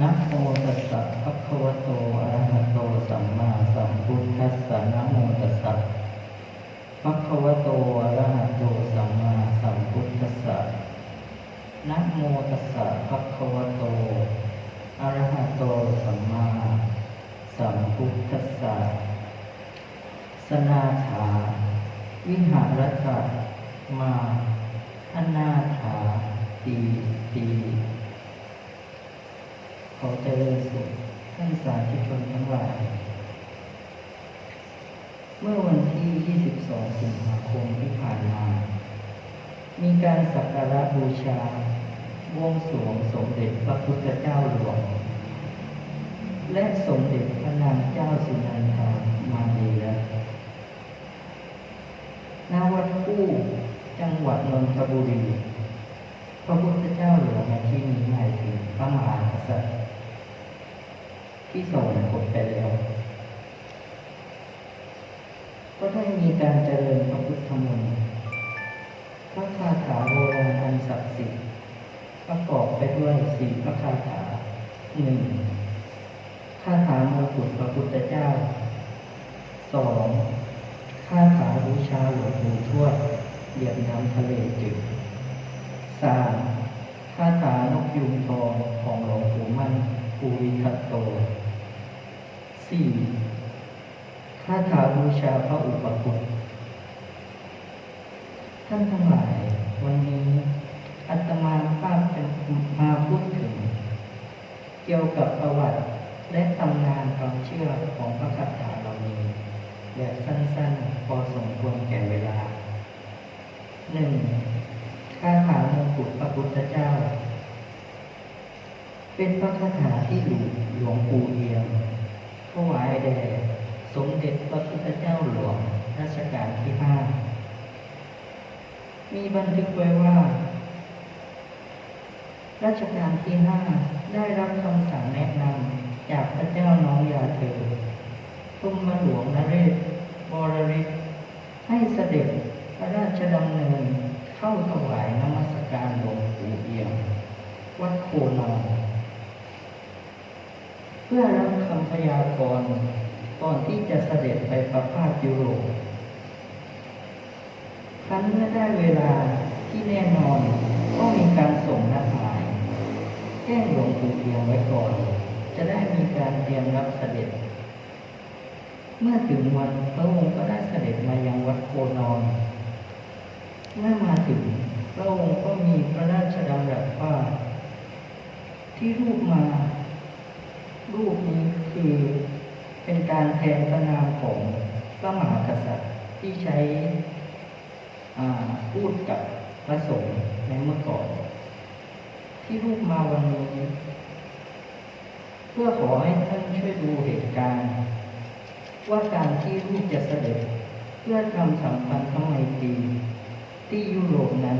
นะโมตัสสะภะคะวะโตอะระหะโตสัมมาสัมพุทธัสสะนะโมตัสสะภะคะวะโตอะระหะโตสัมมาสัมพุทธัสสะนะโมตัสสะภะคะวะโตอะระหะโตสัมมาสัมพุทธัสสะสนาถา วิหารตะมาอนาถาตีตี อเจริญสุขท่านสาธุชนทั้งหลาย เมื่อวันที่ 22 สิงหาคมที่ผ่านมา มีการสักการะบูชาวงสวงสมเด็จพระพุทธเจ้าหลวง และสมเด็จพระนางเจ้าสุนันทามาลีและณวัดกู้จังหวัดนนทบุรี พระพุทธเจ้าหลวงในที่นี้หมายถึงพระมหากษัตริย์ ที่สวรรคตไปแล้วก็ได้มีการเจริญพระพุทธมนต์พระคาถาโบราณอันศักดิ์สิทธิ์ประกอบไปด้วยสี่พระคาถาหนึ่งคาถามงกุฎพระพุทธเจ้าสองคาถาบูชาหลวงปู่ทวดเหยียบน้ำทะเลจืดสามคาถานกยุงทองของหลวงปู่มั่นภูริทัตโต สี่คาถาบูชาพระอุปคุตท่านทั้งหลาย วันนี้อาตมาภาพจะมาพูดถึง เกี่ยวกับประวัติและตำนานความเชื่อของพระคาถาเหล่านี้แบบสั้นๆ พอสมควรแก่เวลาหนึ่งคาถามงกุฎพระพุทธเจ้า เป็นพระคาถาที่หลวงหลวงปู่เอียม สมเด็จพระพุทธเจ้าหลวงรัชกาลที่ห้ามีบันทึกไว้ว่า รัชกาลที่ห้าได้รับคำสั่งแนะนำจากพระเจ้าน้องยาเธอทุ่มมาหลวงนเรศบรริศให้เสด็จพระราชดำเนินเข้าถวายนมัสการหลวงปู่เอียมวัดโคนองเพื่อรับคำพยากรณ์ ก่อนที่จะเสด็จไปประพาสยุโรปครั้นเมื่อได้เวลาที่แน่นอนก็มีการส่งนัดหมายแจ้งหลวงปู่เอียมไว้ก่อน จะได้มีการเตรียมรับเสด็จ เมื่อถึงวันพระองค์ก็ได้เสด็จมายังวัดโคนอนเมื่อมาถึงพระองค์ก็มีพระราชดำรัสว่าที่รูปมา รูปนี้คือ เป็นการแทนพระนามของพระมหากษัตริย์ที่ใช้พูดกับพระสงฆ์ในเมื่อก่อน ที่รูปมาวันนี้ เพื่อขอให้ท่านช่วยดูเหตุการณ์ ว่าการที่รูปจะเสด็จเพื่อทำสัมพันธ์ทั้งไมตรีที่ยุโรปนั้น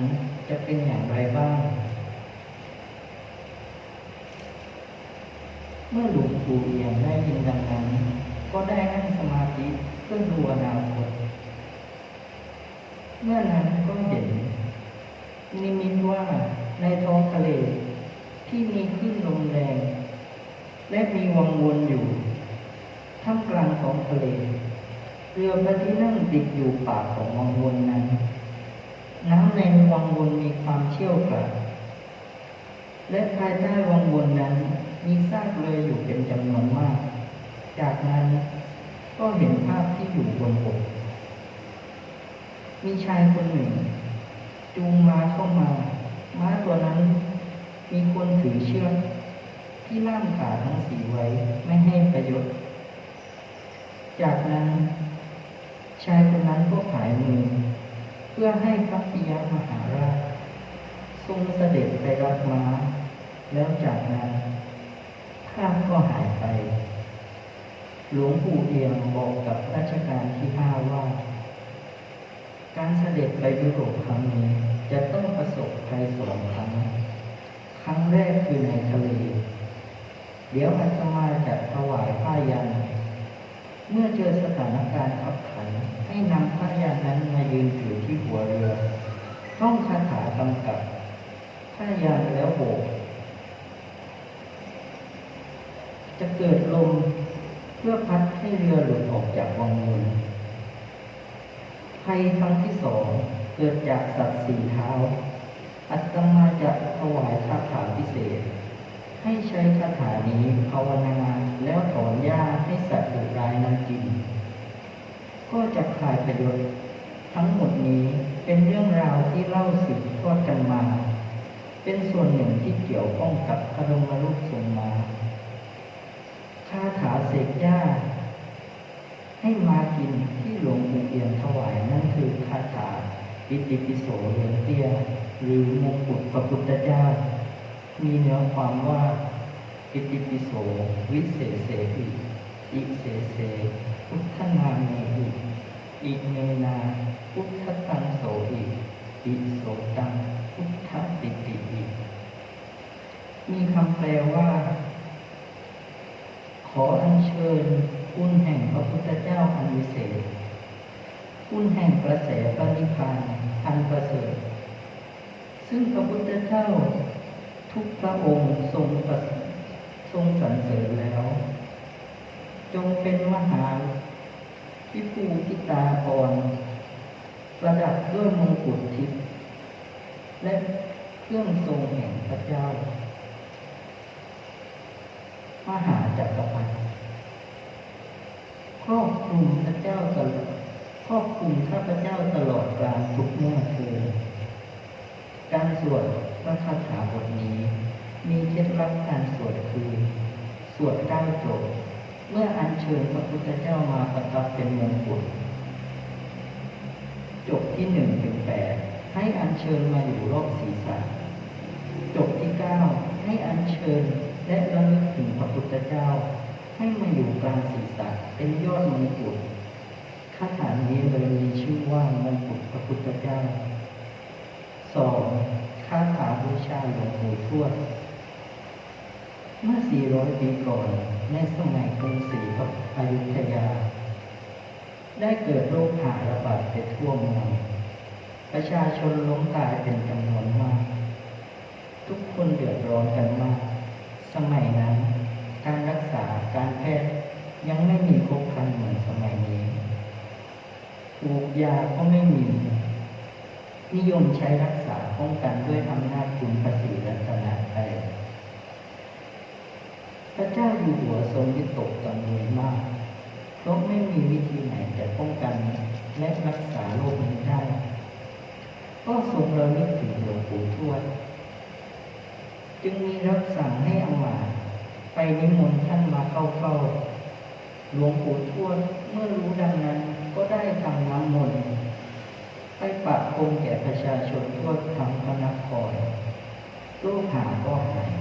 จะเป็นอย่างไรบ้าง เมื่อหลวงปู่เอี่ยงได้ยินดังนั้น ก็ได้นั่งสมาธิเพื่อดูอนาคตเมื่อนั้นก็เห็น นิมิตว่าในท้องทะเลที่มีคลื่นลมแรง และมีวังวนอยู่ท่ามกลางท้องทะเล เรือพระที่นั่งติดอยู่ปากของวังวนนั้น น้ำในวังวนมีความเชี่ยวกรากและภายใต้วังวนนั้น มีซากเรือยู่เป็นจำนวนมาก จากนั้นก็เห็นภาพที่อยู่บนบก มีชายคนหนึ่ง จูงม้าเข้ามา ม้าตัวนั้น มีคนถือเชือกที่ล่ามขาทั้งสีไว้ไม่ให้ประโยชน์จากนั้น ชายคนนั้นก็หายมือ เพื่อให้พระปิยมหาราชทรงเสด็จไปรับม้า แล้วจากนั้น ภาพก็หายไป หลวงปู่เอียงบอกกับรัชกาลที่ห้าว่า การเสด็จไปยุโรปครั้งนี้จะต้องประสบภัยสองครั้ง ครั้งแรกคือในทะเล เดี๋ยวอาตมาจะถวายผ้ายัน เมื่อเจอสถานการณ์ขับขันให้นำผ้ายันนั้นมายืนถือที่หัวเรือท่องคาถากำกับผ้ายันแล้วโบก พ จะเกิดลมเพื่อพัดให้เรือหลุดออกจากวังวนภัยครั้งที่สองเกิดจากสัตว์สี่เท้า อัตมาจะถวายคาถาพิเศษ ให้ใช้คาถานี้ภาวนาแล้วถอนหญ้าให้สัตว์ดุร้ายนั้นกิน ก็จะคลายประโยชน์ทั้งหมดนี้เป็นเรื่องราวที่เล่าสืบทอดกันมา เป็นส่วนหนึ่งที่เกี่ยวข้องกับพระบรมรูปทรงมา คาถาเสกหญ้า ให้มากินที่หลวงปู่เอียมถวายนั่นคือคาถาปิติปิโสเรือเตี้ยหรือมงกุฎพระพุทธเจ้า มีเนื้อความว่าปิติปิโสวิเศษเสหิอิเสเสพุทธนาเมหิอิเมนาพุทธตังโสหิอิโสตังพุทธปิติหิมีคำแปลว่า ขออัญเชิญคุณแห่งพระพุทธเจ้าอันวิเศษ คุณแห่งกระแสปณิพานอันประเสริฐ ซึ่งพระพุทธเจ้าทุกพระองค์ทรงประทรงสรรเสริญแล้ว จงเป็นมหาพิภูติตาพรประดับด้วยมงกุฎทิพย์และเครื่องทรงแห่งพระเจ้า มหาจักรพรรดิครอบคลุมพระเจ้าตลอดครอบคลุมข้าพเจ้าตลอดกางทุกเมื่อคืนการสวดพระคาถาบทนี้ มีเคล็ดลับการสวดคือ สวดเก้าจบเมื่ออัญเชิญพระพุทธเจ้ามาประทับเป็นมงกุฎจบที่หนึ่งถึงแปดให้อัญเชิญมาอยู่รอบศีรษะจบที่เก้าให้อัญเชิญ และระลึกถึงพระพุทธเจ้า ให้มาอยู่กลางศีรษะเป็นยอดมงกุฎคาถานี้เลยมีชื่อว่ามงกุฎพระพุทธเจ้าสองคาถาบูชาหลวงปู่ทวดเมื่อ 400 ปีก่อน ในสมัยกรุงศรีอยุธยา ได้เกิดโรคหาระบาดไปทั่วเมือง ประชาชนล้มตายเป็นจำนวนมาก ทุกคนเดือดร้อนกันมาก สมัยนั้น การรักษาการแพทย์ยังไม่มีครบครันเหมือนสมัยนี้ถูกยาก็ไม่มี นิยมใช้รักษาป้องกันด้วยอำนาจคุณภาษีรัตนไตรัยพระเจ้าอยู่หัวทรงวิตกกังวลมากเพราะไม่มีวิธีไหนจะป้องกันและรักษาโรคนี้ได้ ก็ทรงระลึกถึงหลวงปู่ทวด จึงมีรับสั่งให้อำมาไปนิมนต์ท่านมาเข้าเฝ้าหลวงปู่ทวดเมื่อรู้ดังนั้นก็ได้ทำน้ำมนต์ไปปะพรมแก่ประชาชนทั่วทั้งพระนครโรคหาก็หาย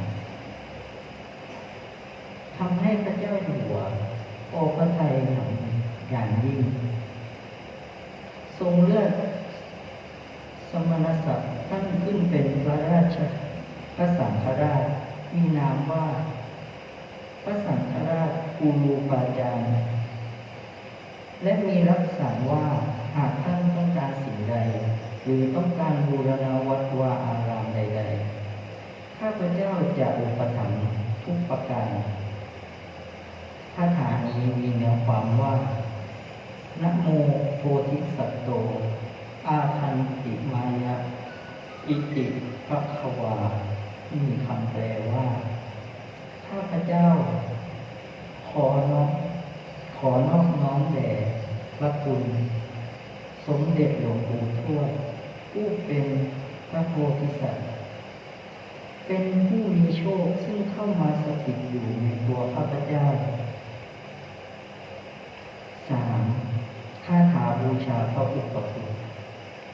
ทำให้พระเจ้าอยู่หัวโอพระทัยอย่างยิ่ง ทรงเลือกสมณศักดิ์ท่านขึ้นเป็นพระราช พระสังฆราชมีนามว่า พระสังฆราชปูรูปาจารย์และมีรับสั่งว่าหากท่านต้องการสิ่งใด หรือต้องการบูรณาวัดวาอารามใด ๆ ข้าพเจ้าจะอุปถัมภ์ทุกประการคาถานี้มีเนื้อความว่านะโมโพธิสัตโต อาทันติมายะอิติภควา ที่มีคำแปลว่าข้าพเจ้า ขอน้อมขอนอบน้อมแด่พระคุณ สมเด็จหลวงปู่ทวดผู้เป็นพระโพธิสัตว์เป็นผู้มีโชคซึ่งเข้ามาสถิตอยู่ในตัวข้าพเจ้าสามคาถาบูชาพระอุปคุต